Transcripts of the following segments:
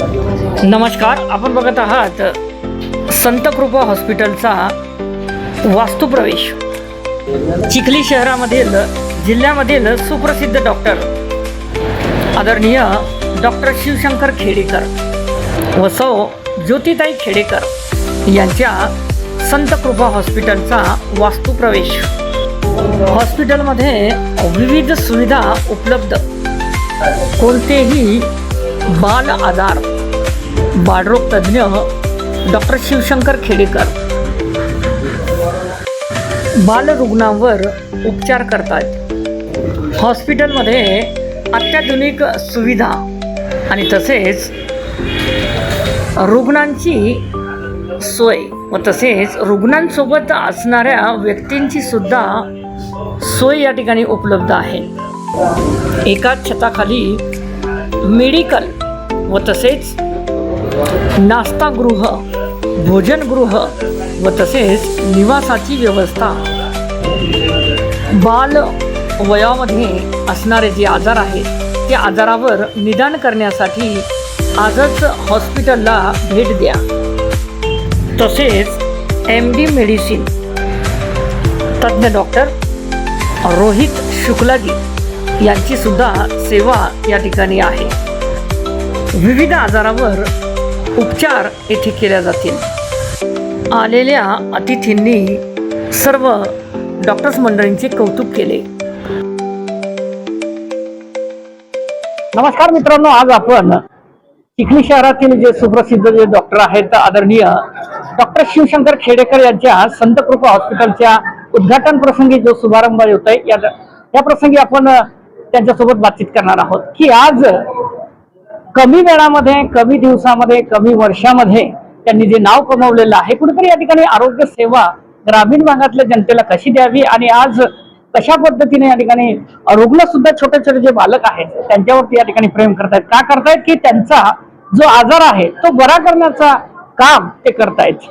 नमस्कार आपण बघत आहात संत कृपा हॉस्पिटलचा वास्तुप्रवेश. चिखली शहरामधील जिल्ह्यामधील सुप्रसिद्ध डॉक्टर आदरणीय डॉक्टर शिवशंकर खेडेकर व सौ ज्योतिताई खेडेकर यांच्या संत कृपा हॉस्पिटलचा वास्तुप्रवेश. हॉस्पिटलमध्ये विविध सुविधा उपलब्ध. कोणतेही बाल आजार बाळरोग तज्ज्ञ डॉक्टर शिवशंकर खेडेकर. बालरुग्णांवर उपचार करतात. हॉस्पिटलमध्ये अत्याधुनिक सुविधा आणि तसेच रुग्णांची सोय व तसेच रुग्णांसोबत असणाऱ्या व्यक्तींची सुद्धा सोय या ठिकाणी उपलब्ध आहे. एकाच छताखाली मेडिकल व तसेच नाश्तागृह भोजनगृह व तसेच निवासाची व्यवस्था. बाल वयामध्ये असणारे जे आजार आहेत त्या आजारावर निदान करण्यासाठी आजच हॉस्पिटलला भेट द्या. तसेच एम डी मेडिसिन. तज्ज्ञ डॉक्टर रोहित शुक्लाजी. यांची सुद्धा सेवा या ठिकाणी आहे. विविध आजारावर उपचार येथे केल्या जातील. आलेल्या अतिथींनी सर्व डॉक्टर्स मंडळींचे कौतुक केले. नमस्कार मित्रांनो आज आपण चिखली शहरातील जे सुप्रसिद्ध जे डॉक्टर आहेत आदरणीय डॉक्टर शिवशंकर खेडेकर यांच्या संत कृपा हॉस्पिटलच्या उद्घाटन प्रसंगी जो शुभारंभ होत आहे या प्रसंगी आपण त्यांच्यासोबत बातचीत करणार आहोत. की आज कमी वेळामध्ये कमी दिवसामध्ये कमी वर्षामध्ये त्यांनी जे नाव कमवलेलं आहे कुठेतरी या ठिकाणी आरोग्य सेवा ग्रामीण भागातल्या जनतेला कशी द्यावी आणि आज कशा पद्धतीने या ठिकाणी रुग्ण सुद्धा छोटे छोटे जे बालक आहेत त्यांच्यावरती या ठिकाणी प्रेम करतायत. का करतायत? की त्यांचा जो आजार आहे तो बरा करण्याचा काम ते करतायत.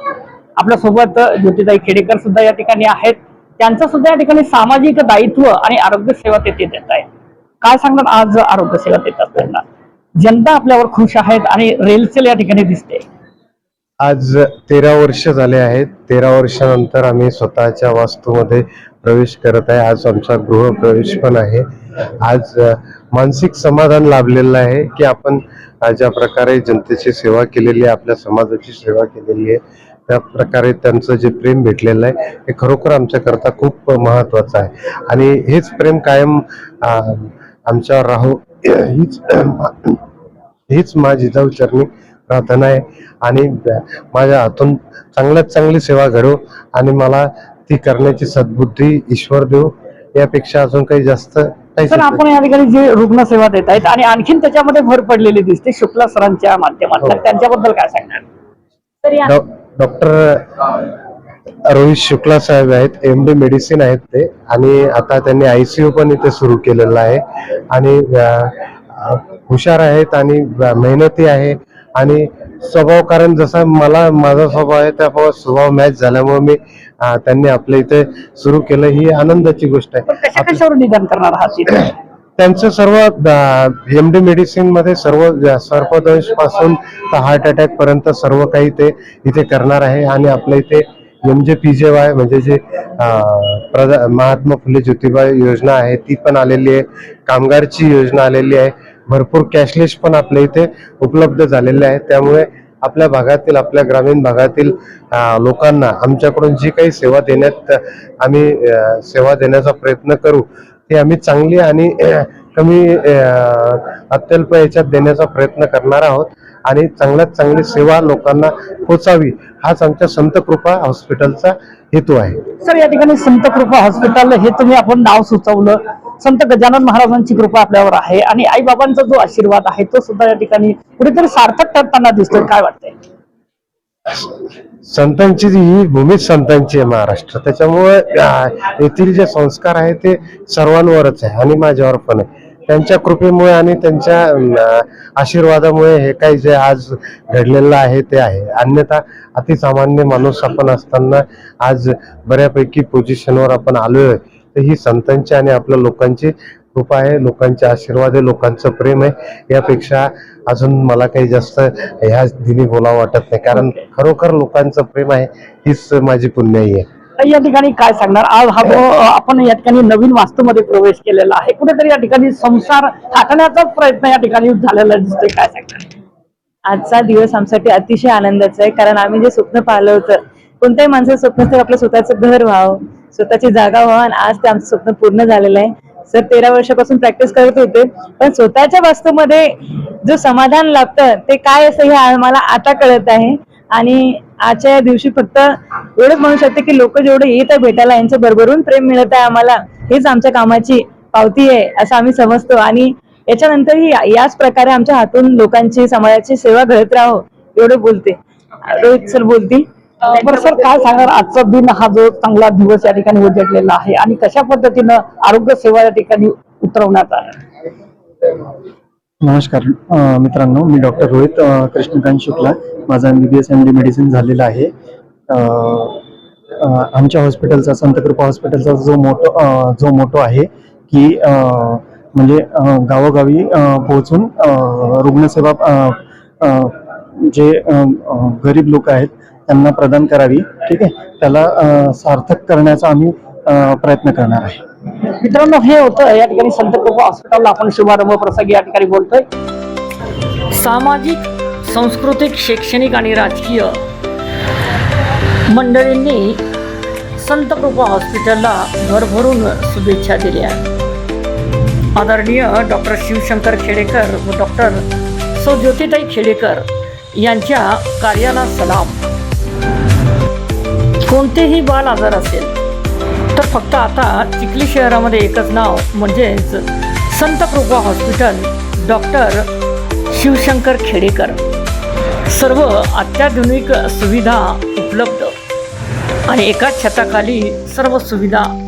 आपल्यासोबत ज्योतिताई खेडेकर सुद्धा या ठिकाणी आहेत. त्यांचं सुद्धा या ठिकाणी सामाजिक दायित्व आणि आरोग्य सेवा ते देत आहेत काय सांगणार आज आरोग्य सेवा देत असताना जनता आपल्यावर खुश आहेत आणि रेलसेल या ठिकाणी दिसते. आज तेरा वर्ष झाले आहेत. तेरा वर्षानंतर आम्ही स्वतःच्या वास्तूमध्ये प्रवेश करत आहे. आज आमचा गृहप्रवेश पण आहे. आज मानसिक समाधान लाभलेलं आहे की आपण ज्या प्रकारे जनतेची सेवा केलेली आहे आपल्या समाजाची सेवा केलेली आहे त्या प्रकारे त्यांचं जे प्रेम भेटलेलं आहे हे खरोखर आमच्याकरता खूप महत्वाचं आहे. आणि हेच प्रेम कायम आमच्यावर राहू. हीच हीच माझी चरणी प्रार्थना आहे. आणि माझ्या हातून चांगल्यात चांगली सेवा घडो आणि मला ती करण्याची सद्बुद्धी ईश्वर देऊ. यापेक्षा अजून काही जास्त तर आपण या ठिकाणी जे रुग्ण सेवा देत आहेत आणि आणखीन त्याच्यामध्ये भर पडलेली दिसते शुक्ला सरांच्या माध्यमातून. हो. त्यांच्याबद्दल काय सांगणार? डॉक्टर रोहित शुक्ला साहेब आहेत एम डी मेडिसिन आहेत ते. आणि आता त्यांनी आयसीयू पण इथे सुरू केलेलं आहे. आणि हुशार आहेत आणि मेहनती आहे. आणि स्वभाव कारण जसा मला माझा स्वभाव आहे त्या स्वभाव मॅच झाल्यामुळे मी त्यांनी आपल्या इथे सुरू केलं. ही आनंदाची गोष्ट आहे? त्यांचं सर्व एम डी मेडिसिनमध्ये सर्व सर्पदंशपासून हार्ट अटॅक पर्यंत सर्व काही ते इथे करणार आहे. आणि आपल्या इथे एम जे पी जे वाय म्हणजे जे प्रधा महात्मा फुले ज्योतिबा योजना आहे ती पण आलेली आहे. कामगारची योजना आलेली आहे. भरपूर कॅशलेस पण आपल्या इथे उपलब्ध झालेले आहे. त्यामुळे आपल्या भागातील आपल्या ग्रामीण भागातील लोकांना आमच्याकडून जी काही सेवा देण्यात आम्ही सेवा देण्याचा प्रयत्न करू ती आम्ही चांगली आणि कमी अत्यल्प याच्यात देण्याचा प्रयत्न करणार आहोत. आणि चांगल्यात चांगली सेवा लोकांना पोचावी हाच आमच्या संत कृपा हॉस्पिटलचा हेतू आहे. सर या ठिकाणी संत कृपा हॉस्पिटल हे तुम्ही आपण नाव सुचवलं. संत गजानन महाराजांची कृपा आपल्यावर आहे आणि आई बाबांचा जो आशीर्वाद आहे तो सुद्धा या ठिकाणी कुठेतरी सार्थक ठरताना दिसतोय. काय वाटतंय? संतांची जी ही भूमीच संतांची आहे महाराष्ट्र. त्याच्यामुळे येथील जे संस्कार आहे ते सर्वांवरच आहे आणि माझ्यावर पण आहे. त्यांच्या कृपेमुळे आणि त्यांच्या आशीर्वादामुळे हे काही जे आज घडलेलं आहे ते आहे. अन्यथा अतिसामान्य माणूस आपण असताना आज बऱ्यापैकी पोझिशनवर आपण आलोय. तर ही संतांची आणि आपल्या लोकांची कृपा आहे लोकांचे आशीर्वाद आहे लोकांचं प्रेम आहे. यापेक्षा अजून मला काही जास्त ह्या दिनी बोलावं वाटत नाही. कारण खरोखर लोकांचं प्रेम आहे हीच माझी पुण्याई आहे. या ठिकाणी काय सांगणार? आज हा जो आपण या ठिकाणी नवीन वास्तूमध्ये प्रवेश केलेला आहे. कुठेतरी या ठिकाणी संसार थाटण्याचाच प्रयत्न या ठिकाणी झालेला दिसतोय. काय सांगणार? आजचा दिवस आमच्यासाठी अतिशय आनंदाचा आहे कारण आम्ही जे स्वप्न पाहिलं होतं कोणत्याही माणसाचं स्वप्न तर आपलं स्वतःचं घर व्हावं स्वतःची जागा व्हावं आणि आज ते आमचं स्वप्न पूर्ण झालेलं आहे. सर तेरा वर्षापासून प्रॅक्टिस करत होते पण स्वतःच्या वास्तूमध्ये जो समाधान लाभतं ते काय असं हे आम्हाला आता कळत आहे. आणि आजच्या या दिवशी फक्त एवढंच म्हणू शकते की लोक जेवढे येत आहे भेटायला यांचं भरभरून प्रेम मिळत आहे आम्हाला. हेच आमच्या कामाची पावती आहे असं आम्ही समजतो. आणि याच्यानंतरही याच प्रकारे आमच्या हातून लोकांची समाजाची सेवा घडत राहो एवढं बोलते. रोहित सर बोलतील. बरं सर काय सांगणार आजचा दिन हा जो चांगला दिवस या ठिकाणी उजडलेला आहे आणि कशा पद्धतीनं आरोग्य सेवा या ठिकाणी उतरवण्यात आहे नमस्कार मित्रांनो मी डॉक्टर रोहित कृष्णकांत शुक्ला. माझा M B B S M D medicine झालेला आहे. आमच्या हॉस्पिटलचा संतकृपा हॉस्पिटलचा जो मोटो जो मोटो आहे की म्हणजे गावोगावी पोहोचून रुग्णसेवा जे गरीब लोक आहेत त्यांना प्रदान करावी ठीक आहे? त्याला सार्थक करण्याचा आम्ही प्रयत्न करणार आहे. मित्रांनो हे होतं या ठिकाणी संत प्रभू हॉस्पिटलला आपण शुभारंभ प्रसंगी या ठिकाणी बोलतोय. सामाजिक सांस्कृतिक शैक्षणिक आणि राजकीय मंडळींनी संत कृपा हॉस्पिटलला भरभरून शुभेच्छा दिल्या आदरणीय डॉक्टर शिवशंकर खेडेकर व डॉक्टर सौ ज्योतिताई खेडेकर यांच्या कार्याला सलाम. कोणतेही बाल आजार असेल फक्त आता चिखली शहरामध्ये एकच नाव म्हणजेच संत कृपा हॉस्पिटल डॉक्टर शिवशंकर खेडेकर. सर्व अत्याधुनिक सुविधा उपलब्ध. आणि एकाच छताखाली सर्व सुविधा